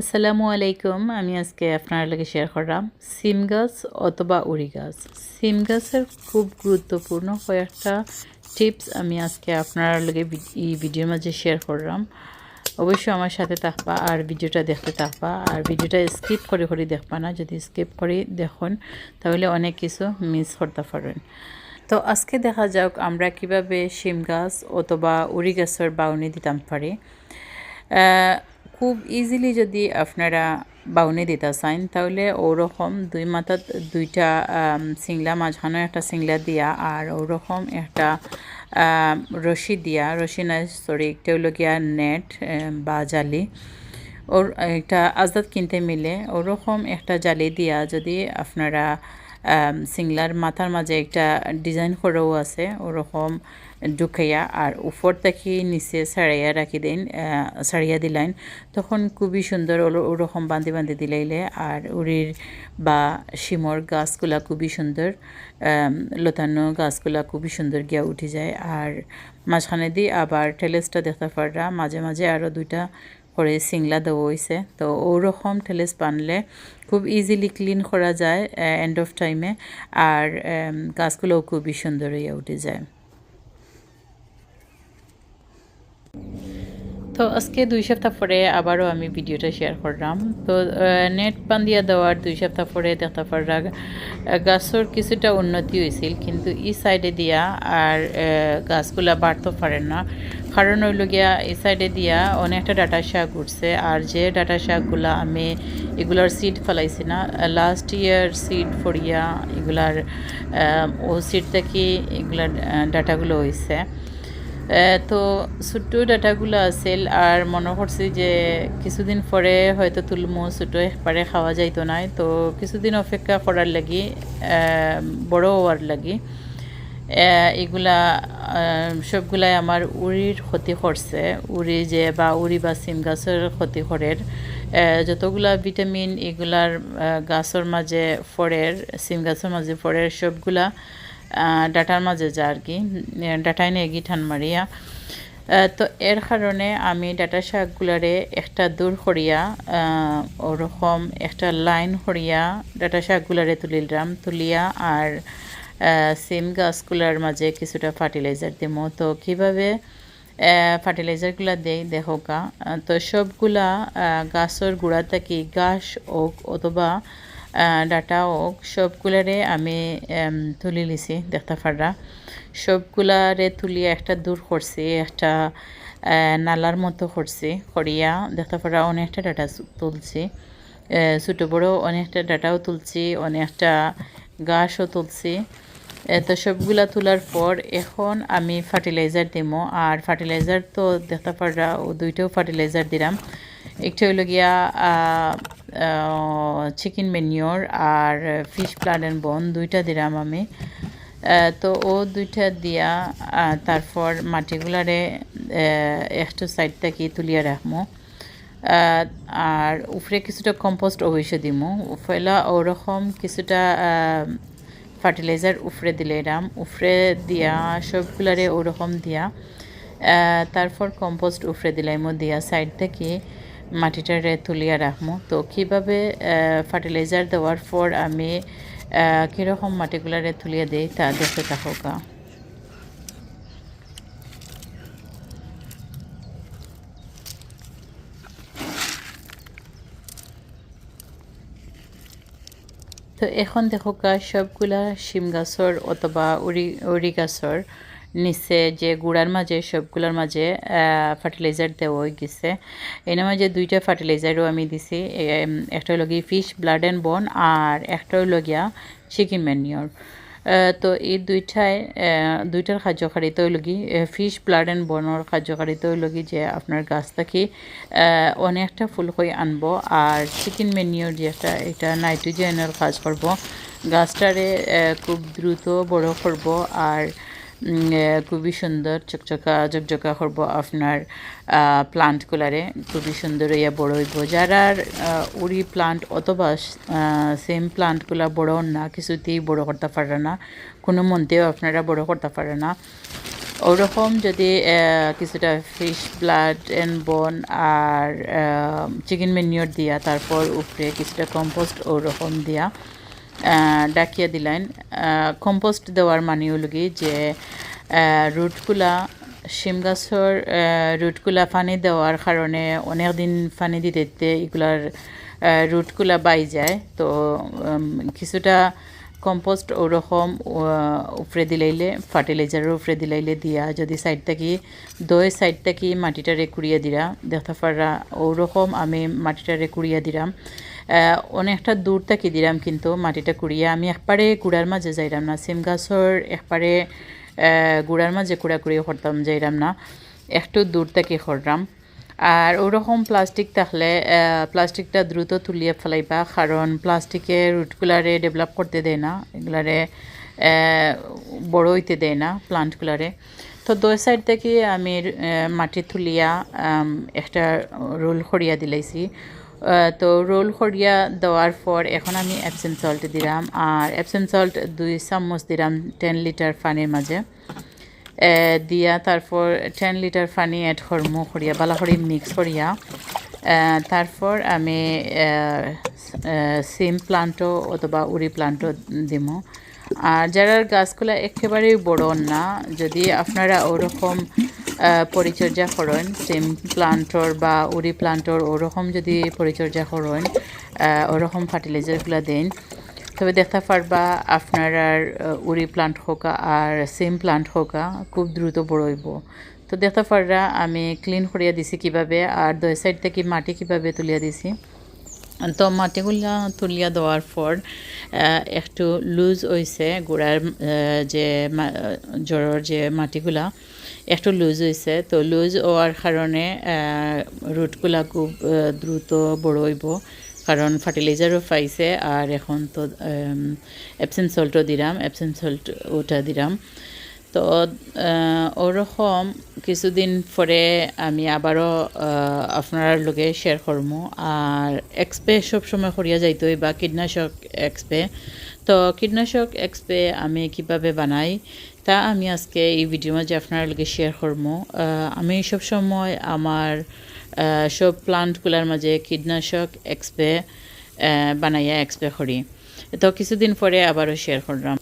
আসসালামু আলাইকুম, আমি আজকে আপনার লগে শেয়ার করলাম সিম গাছ অথবা উড়ি গাছ। সিম গাছের খুব গুরুত্বপূর্ণ কয়েকটা টিপস আমি আজকে আপনার লগে এই ভিডিওর মাঝে শেয়ার করলাম। অবশ্যই আমার সাথে থাকবা আর ভিডিওটা দেখতে থাকবা। আর ভিডিওটা স্কিপ করে করে দেখবা না, যদি স্কিপ করে দেখুন, তাহলে অনেক কিছু মিস করতে পারেন তো আজকে দেখা যাক আমরা কীভাবে শিম গাছ অথবা উড়ি গাছের বাউনি দিতাম পারি। খুব ইজিলি যদি আপনারা বাউনি দিতে চান তাহলে ওরকম দুই মাথাত দুইটা সিংলা মাঝখানে একটা সিংলা দিয়া আর ওরকম একটা রশি দিয়া, রশি না সরি গিয়া নেট বা জালি, ওর, একটা আজাদ কিনতে মিলে, ওরকম একটা জালি দিয়া যদি আপনারা সিংলার মাথার মাঝে একটা ডিজাইন করেও আছে, ওরকম ঢুকাইয়া আর উপর থেকে নিচে সারাইয়া রাখি দিন ছাড়িয়া দিলেন তখন খুবই সুন্দর ওরকম বান্ধি বান্ধি দিলাইলে আর উড়ির বা শিমর গাছগুলা খুবই সুন্দর লতানো গাছগুলা খুবই সুন্দর গিয়া উঠে যায়। আর মাঝখানে দিয়ে আবার টেলেসটা দেখতে পাররা, মাঝে মাঝে আরও দুইটা করে সিংলা দেওয়া হয়েছে তো ওরকম ঠেলেস বানলে খুব ইজিলি ক্লিন করা যায় এন্ড অফ টাইমে আর গাছগুলোও খুবই সুন্দর হয়ে উঠে যায়। তো আজকে দুই সপ্তাহ পরে আবারও আমি ভিডিওটা শেয়ার করলাম। তো নেট বান্ধিয়া দেওয়ার দুই সপ্তাহ পরে দেখতে পাররা গাছের কিছুটা উন্নতি হয়েছিল কিন্তু এই সাইডে দিয়া আর গাছগুলা বাড়তে পারে না। কারণ হইল গিয়া, এই সাইডে দিয়া অনেকটা ডাটা শাক উঠছে, আর যে ডাটা শাকগুলা আমি এগুলার সিড ফেলাইছি না লাস্ট ইয়ার সিড ফরিয়া এগুলার ও সিড থেকে এগুলার ডাটাগুলো হয়েছে তো ছোট্ট ডাটাগুলো আছিল আর মনে করছি যে কিছুদিন পরে হয়তো তুলমু ছোটো একবারে খাওয়া যাইতো নাই। তো কিছুদিন অপেক্ষা করার লাগি বড় হওয়ার লাগি। এগুলা সবগুলাই আমার উড়ির ক্ষতি করছে। উড়ি যে বা উড়ি বা সিম গাছের ক্ষতি করের যতগুলা ভিটামিন এগুলার গাছের মাঝে ফরের সিম গাছের মাঝে ফরের সবগুলা ডাটার মাঝে যা আর কি। ডাটাই নিয়ে গি ঠান মারিয়া তো এর কারণে আমি ডাটা শাকগুলারে একটা দূর আহ, ওরকম একটা লাইন করিয়া ডাটা শাকগুলারে তুলিলাম তুলিয়া আর সিম গাছগুলার মাঝে কিছুটা ফার্টিলাইজার দিমো। তো কীভাবে ফার্টিলাইজারগুলা দেই দেখো গা তো সবগুলা গাছের গুঁড়া থাকি ঘাস হোক অথবা ডাটা হোক সবগুলারে আমি তুলি লিছি দেখতে পাররা। সবগুলারে তুলিয়া একটা দূর করছি, একটা নালার মতো করছি, করিয়া দেখতে পারা অনেকটা ডাটা তুলছি। ছোটো বড়ো অনেকটা ডাটাও তুলছি, অনেকটা ঘাসও তুলছি। তো সবগুলা তোলার পর এখন আমি ফার্টিলাইজার দিমো, আর ফার্টিলাইজার তো দেখতে পাররা, ও দুইটাও ফার্টিলাইজার দিলাম। একটা হইল গিয়া চিকেন মেনিওর আর ফিশ প্লাড অ্যান্ড বন দুইটা দিলাম আমি। তো ও দুইটা দিয়া তারপর মাটিগুলারে একটু সাইড থেকে তুলিয়া আহ, আর উপরে কিছুটা কম্পোস্ট অবশ্যই দিমু। ফেলা ওরকম কিছুটা ফার্টিলাইজার উফরে দিলে এরাম। উফরে দিয়া সবগুলারে ওরকম দিয়া তারপর কম্পোস্ট উপরে দিলাইমো দিয়া সাইড থেকে। মাটিটারে তুলিয়া রাখব তো কীভাবে ফার্টিলাইজার দেওয়ার পর আমি কীরকম মাটিগুলারে তুলিয়া দিই তা দেখতে থাকুকা তো এখন দেখো সবগুলা শিম গাছর অথবা উড়ি উড়ি গাছর নিচে যে গুড়ার মাঝে সবগুলোর মাঝে ফার্টিলাইজার দেওয়া হয়ে গেছে। এর মাঝে দুইটা ফার্টিলাইজারও আমি দিছি। একটা হলো ফিশ ব্লাড অ্যান্ড বন আর একটা হলো গিয়া চিকেন ম্যানিওর তো এই দুইটায় আহ, দুইটার কার্যকারিতা হইল ফিশ ব্লাড অ্যান্ড বনের কার্যকারিতা হইল কি যে আপনার গাছ অনেকটা ফুল হয়ে আনব। আর চিকেন যে একটা এটা নাইট্রোজেনের কাজ করব। গাছটারে খুব দ্রুত বড় করব। আর খুবই সুন্দর চকচকা, ঝকঝকা করব আপনার প্লান্টগুলারে খুবই সুন্দর ইয়া বড় হইব। যারা উড়ি প্লান্ট অথবা সেম প্লান্টগুলা বড় না, কিছুতেই বড় করতে পারে না। কোনো মন্তেও আপনারা বড় করতে পারে না। ওরকম যদি কিছুটা ফিশ ব্লাড অ্যান্ড বন আর চিকেন মেনিওর দিয়া, তারপর উপরে কিছুটা কম্পোস্ট ওরকম দিয়া। ডাকিয়া দিলেন। কম্পোস্ট দেওয়ার মানে হলো কি যে রুটগুলা শিম গাছর রুটগুলা পানি দেওয়ার কারণে অনেক দিন পানি দিতে দিতে এগুলার রুটগুলা বাই যায়। তো কিছুটা কম্পোস্ট ওরকম উপরে দিলাইলে ফার্টিলাইজারের উপরে দিলাইলে দিয়া, যদি সাইড থাকি, দই সাইড থাকি মাটিটারে কুড়িয়ে দিরা। দেখতে পাররা ওরকম আমি মাটিটারে কুড়িয়ে দিলাম অনেকটা দূর থাকি দিলাম কিন্তু মাটিটা কুড়িয়ে। আমি একবারে গুড়ার মাঝে যাইলাম না, সিম গাছর একবারে গুড়ার মাঝে কুড়াকুড়ি করতাম, যাইলাম না। একটু দূর থেকে করলাম। আর ওরকম প্লাস্টিক থাকলে প্লাস্টিকটা দ্রুত তুলিয়ে ফেলাইবা, কারণ প্লাস্টিকে রুটগুলারে ডেভেলপ করতে দেয় না, এগুলারে বড় হইতে দেয় না প্লান্টগুলারে তো দুই সাইড থেকে আমি মাটি তুলিয়া একটা রোল খড়িয়া দিলাইছি। তো রোল খড়িয়া দেওয়ার পর এখন আমি অ্যাপসেন সল্ট দিলাম আর অ্যাপসেন সল্ট দুই চামচ দিলাম টেন লিটার পানির মাঝে। দিয়া তারপর টেন লিটার পানি এড করমু করিয়া বালা করে মিক্স করিয়া তারপর আমি সিম প্লান্টও অথবা উড়ি প্লান্টও দিমু। আর যারা গাছগুলা একেবারেই বড় না, যদি আপনারা ওরকম পরিচর্যা করেন সিম প্লান্টর বা উড়ি প্লান্টর ওরকম যদি পরিচর্যা করেন ওরকম ফার্টিলাইজারগুলো দেন। তবে দেখতে পারবা আপনার আর উড়ি প্লান্ট হোকা আর সেম প্লান্ট হোকা খুব দ্রুত বড় হইব। তো দেখতে পাররা আমি ক্লিন করিয়া দিছি কীভাবে আর দুই সাইড থেকে মাটি কীভাবে তুলিয়া দিছি। তো মাটিগুলা তুলিয়া দেওয়ার পর একটু লুজ হয়েছে গোড়ার যে জড়র যে মাটিগুলা একটু লুজ হয়েছে তো লুজ হওয়ার কারণে রুটগুলা খুব দ্রুত বড় হইব। কারণ ফার্টিলাইজারও পাইছে, আর এখন তো অ্যাবসেন্ট সল্টও দিলাম অ্যাবসেন্ট সল্ট ওটা দিলাম। তো ওরকম কিছুদিন পরে আমি আবারও আপনার লগে শেয়ার করব আর এক্সপে সবসময় করিয়া যাইতই বা কীটনাশক এক্সপে তো, কীটনাশক এক্সপে আমি কীভাবে বানাই? তা আমি আজকে এই ভিডিওর মাঝে আপনার লগে শেয়ার করব। আমি সবসময় আমার আহ, সব প্লান্টগুলার মাঝে কীটনাশক এক্সপে আহ, বানাইয়া এক্সপে করি। তো কিছুদিন পরে আবারও শেয়ার করলাম।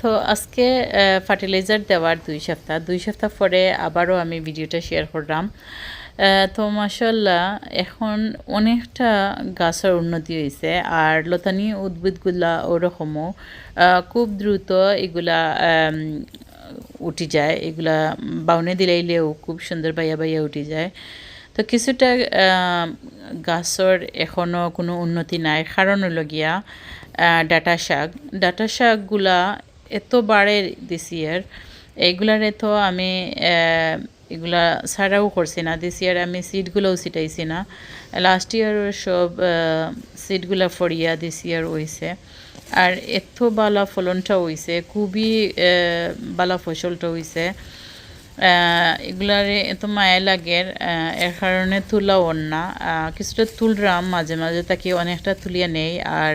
তো আজকে ফার্টিলাইজার দেওয়ার দুই সপ্তাহ। দুই সপ্তাহ পরে আবারও আমি ভিডিওটা শেয়ার করলাম। তো মাসাল্লাহ এখন অনেকটা গাছের উন্নতি হয়েছে আর লতানি উদ্ভিদগুলা ওরকমও। খুব দ্রুত এগুলা উঠি যায়। এগুলা বাউনে দিলাইলেও খুব সুন্দর বাইয়া বাইয়া উঠি যায়। তো কিছুটা গাছর এখনও কোনো উন্নতি নাই। কারণ হলো গিয়া ডাটা শাক। ডাটা শাকগুলা এত বাড়ে দিস ইয়ার, এইগুলারে তো আমি এগুলা ছাড়াও করছি না। দিস ইয়ার আমি সিডগুলোও ছিটাইছি না। লাস্ট ইয়ার সব সিডগুলা ফরিয়া দিস ইয়ার হইছে। আর এত বালা ফলনটা হইছে খুবই বালা ফসলটা আহ, এগুলারে এত মায়া লাগে এর কারণে তুলা আহ, কিছুটা তুলরাম মাঝে মাঝে তাকে অনেকটা তুলিয়া নেই। আর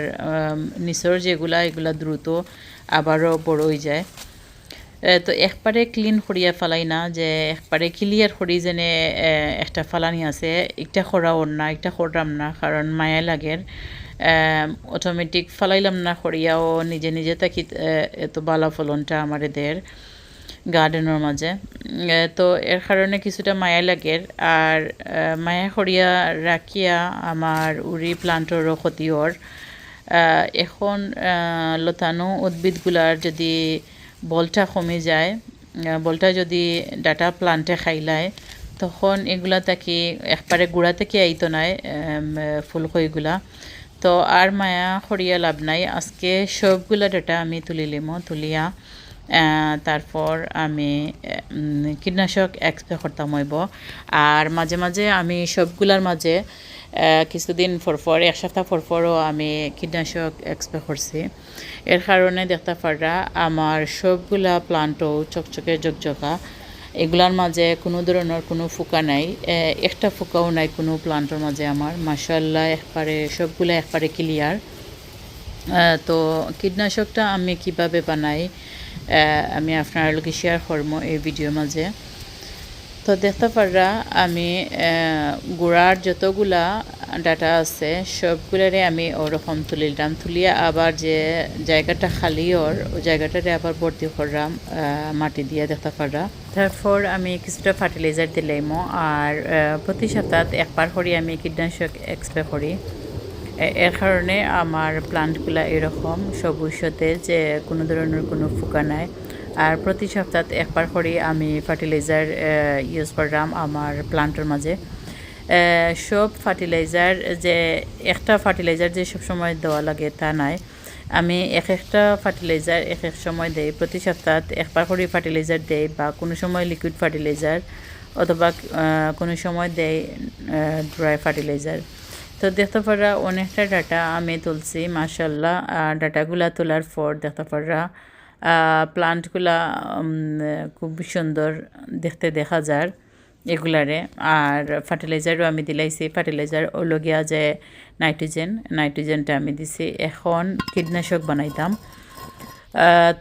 নিচর যেগুলা এগুলা দ্রুত আবারও বড় হয়ে যায়। তো একবারে ক্লিন করিয়া ফেলাই না যে একবারে ক্লিয়ার করি যেনে একটা ফালানি আছে একটা করাও না একটা করলাম না কারণ মায়া লাগের অটোমেটিক ফালাইলাম না করিয়াও নিজে নিজে এ, এত বালা ফলনটা আমার এদের গার্ডেনের মাঝে তো এর কারণে কিছুটা মায়া লাগের আর মায়া করিয়া রাখিয়া আমার উড়ি প্লান্টরও ক্ষতি হর এখন লতানো উদ্ভিদগুলার যদি বলটা কমে যায় বলটা যদি ডাটা প্লান্টে খাইলায়, তখন এগুলা তাকে একবারে গুড়া থেকে আইতো নাই ফুলকইগুলা তো আর মায়া সরিয়া লাভ নাই। আজকে সবগুলা ডাটা আমি তুলি লিমো, তুলিয়া তারপর আমি কীটনাশক এক্সপ্রে করতাম হইব। আর মাঝে মাঝে আমি সবগুলার মাঝে কিছুদিন পর পর, এক সপ্তাহ পর পরও আমি কীটনাশক এক্সপ্রে করছি। এর কারণে দেখতে পারা আমার সবগুলা প্লান্টও চকচকে জকজকা। এগুলার মাঝে কোনো ধরনের কোনো ফুকা নাই। একটা ফুকাও নাই কোনো প্লান্টের মাঝে আমার। মাসাল্লাহ একবারে সবগুলা একবারে ক্লিয়ার তো কীটনাশকটা আমি কীভাবে বানাই আমি আপনার লোকে শেয়ার করব এই ভিডিওর মাঝে। তো দেখতে পাররা, আমি গুড়ার যতগুলা ডাটা আছে সবগুলারে আমি ওরকম তুলিলাম তুলিয়া আবার যে জায়গাটা খালি ওর, ওই জায়গাটারে আবার ভর্তি করলাম মাটি দিয়ে দেখতে পাররা। তারপর আমি কিছুটা ফার্টিলাইজার দিলাইমো আর প্রতি সপ্তাহ একবার করে আমি কীটনাশক এক্সপ্রে করি। এর কারণে আমার প্লান্টগুলা এরকম সবুজ সতেজ, যে কোনো ধরনের কোনো ফুকা নাই। আর প্রতি সপ্তাহ একবার করে আমি ফার্টিলাইজার ইউজ করলাম আমার প্লান্টের মাঝে। সব ফার্টিলাইজার যে একটা ফার্টিলাইজার যে সব সময় দেওয়া লাগে তা নাই। আমি এক একটা ফার্টিলাইজার এক এক সময় দেই। প্রতি সপ্তাহ একবার করে ফার্টিলাইজার দেই বা কোনো সময় লিকুইড ফার্টিলাইজার অথবা কোনো সময় দেয় ড্রাই ফার্টিলাইজার তো দেখতে পারা অনেকটা ডাটা আমি তুলছি মাসাল্লাহ ডাটাগুলা তোলার পর দেখতে পারা প্লান্টগুলা খুব সুন্দর দেখতে দেখা যায় এগুলারে। আর ফার্টিলাইজারও আমি দিলাইছি। ফার্টিলাইজার ওলগিয়া যে নাইট্রোজেন, নাইট্রোজেনটা আমি দিছি। এখন কীটনাশক বানাইতাম।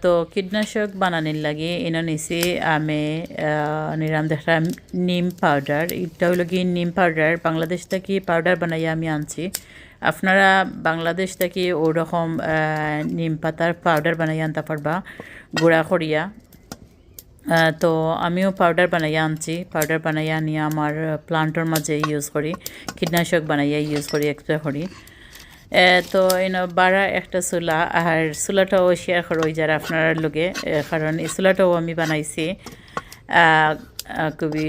তো কীটনাশক বানানির লাগে এনে নিছি আমি নিরাম দেখা, নিম পাউডার এটা হলো কি নিম পাউডার বাংলাদেশ থেকে পাউডার বানাইয়া আমি আনছি। আপনারা বাংলাদেশ থেকে ওরকম নিম পাতার পাউডার বানাইয়া আনতে পারবা, গুঁড়া করিয়া। তো আমিও পাউডার বানাইয়া আনছি পাউডার বানাইয়া নিয়ে আমার প্লান্টের মাঝে ইউজ করি, কীটনাশক বানাইয়া ইউজ করি এক্সট্রা করি। তো এই বাড়া একটা চুলা আর চুলাটাও শেয়ার করো যারা আপনার লোকে কারণ এই চুলাটাও আমি বানাইছি। খুবই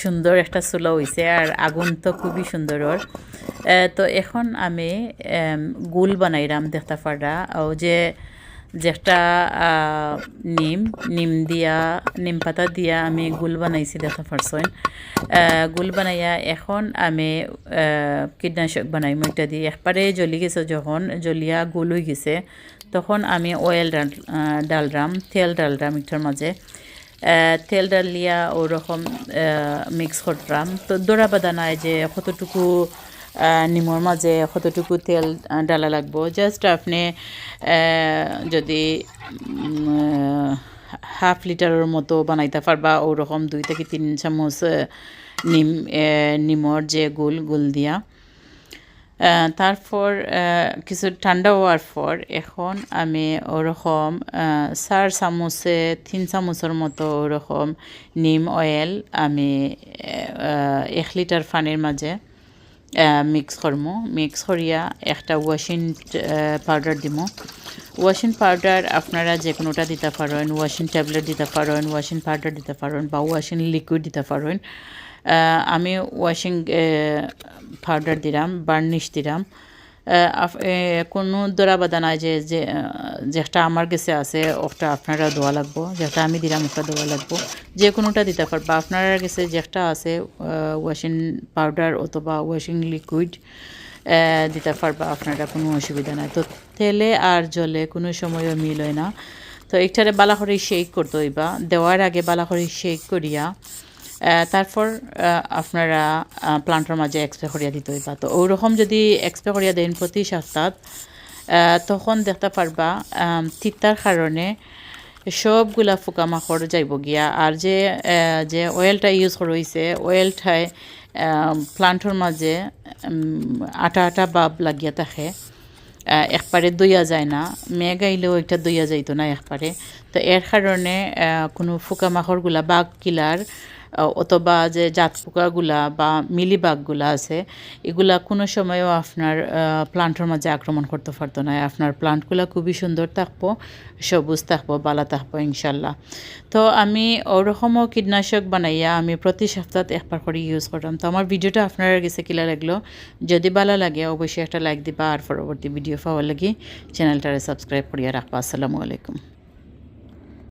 সুন্দর একটা চুলা হয়েছে আর আগুন তো খুবই সুন্দর তো, এখন আমি গুল বানাইলাম দেখতে পারা ও যে যেটা নিম নিম দিয়া, নিম পাতা দিয়া আমি গুল বানাইছি দেখতে পারছেন গুল বানাইয়া এখন আমি কীটনাশক বানাই এটা দিয়ে। একবারে জ্বলি গেছে যখন, জ্বলিয়া গুল হয়ে গেছে, তখন আমি অয়েল ডালরাম, তেল ডালরাম এটার মাঝে। তেল ডালিয়া ওরকম মিক্স করতাম। তো দৌড়া বাদা নাই যে কতটুকু নিমর মাঝে কতটুকু তেল ডালা লাগবো? জাস্ট আপনি যদি হাফ লিটারের মতো বানাইতে পারবা, ওরকম দুই থেকে তিন চামচ নিম নিমর যে গুল গুল দিয়া। তারপর কিছু ঠান্ডা হওয়ার পর এখন আমি ওরকম চার চামচে, তিন চামচের মতো ওরকম নিম অয়েল আমি এক লিটার পানির মাঝে মিক্স করমো মিক্স করিয়া একটা ওয়াশিং পাউডার দিব। ওয়াশিং পাউডার আপনারা যে কোনোটা দিতে পারেন ওয়াশিং ট্যাবলেট দিতে পারেন ওয়াশিং পাউডার দিতে পারেন বা ওয়াশিং লিকুইড দিতে পারেন। আমি ওয়াশিং পাউডার দিলাম বার্নিশ দিলাম। কোনো দরা বাদা নাই যে যেটা আমার কাছে আছে, ওটা আপনারা দেওয়া লাগবো। যেটা আমি দিলাম, ওটা দেওয়া লাগবো। যে কোনোটা দিতে পারবা। আপনার কাছে যেটা আছে ওয়াশিং পাউডার অথবা ওয়াশিং লিকুইড দিতে পারবা। আপনারা কোনো অসুবিধা নাই। তো তেলে আর জলে কোনো সময়ও মিল হয় না। তো এইটারে বালা শেক করতে হইবা। দেওয়ার আগে বালা শেক করিয়া তারপর আপনারা প্লান্টের মাঝে এক্সপ্রে করিয়া দিতে হইবা। তো ওরকম যদি এক্সপ্রে করিয়া দেন প্রতি সপ্তাহ তখন দেখতে পারবা তিতার কারণে সবগুলা পোকামাকড় যাইব গিয়া। আর যে যে অয়েলটা ইউজ করা হয়েছে অয়েলটায় প্লান্টের মাঝে আটা আটা বাব লাগিয়া থাকে। একবারে দইয়া যায় না। মেঘ আইলেও এটা দইয়া যাইতো না একবারে। তো এর কারণে কোনো পোকামাকড়গুলা বাঘ কিলার অথবা যে জাত পোকাগুলা বা মিলিবাগগুলা আছে, এগুলা কোনো সময়ও আপনার প্লান্টের মাঝে আক্রমণ করতে পারতো না। আপনার প্লান্টগুলা খুবই সুন্দর থাকব, সবুজ থাকব, বালা থাকব, ইনশাল্লাহ। তো আমি ওরকমও কীটনাশক বানাইয়া আমি প্রতি সপ্তাহ একবার করে ইউজ করতাম। তো আমার ভিডিওটা আপনার গেছে কিলা লাগল? যদি ভালো লাগে, অবশ্যই একটা লাইক দিবা। আর পরবর্তী ভিডিও পাওয়ার লাগি চ্যানেলটারে সাবস্ক্রাইব করিয়া রাখবা। আসসালামু আলাইকুম।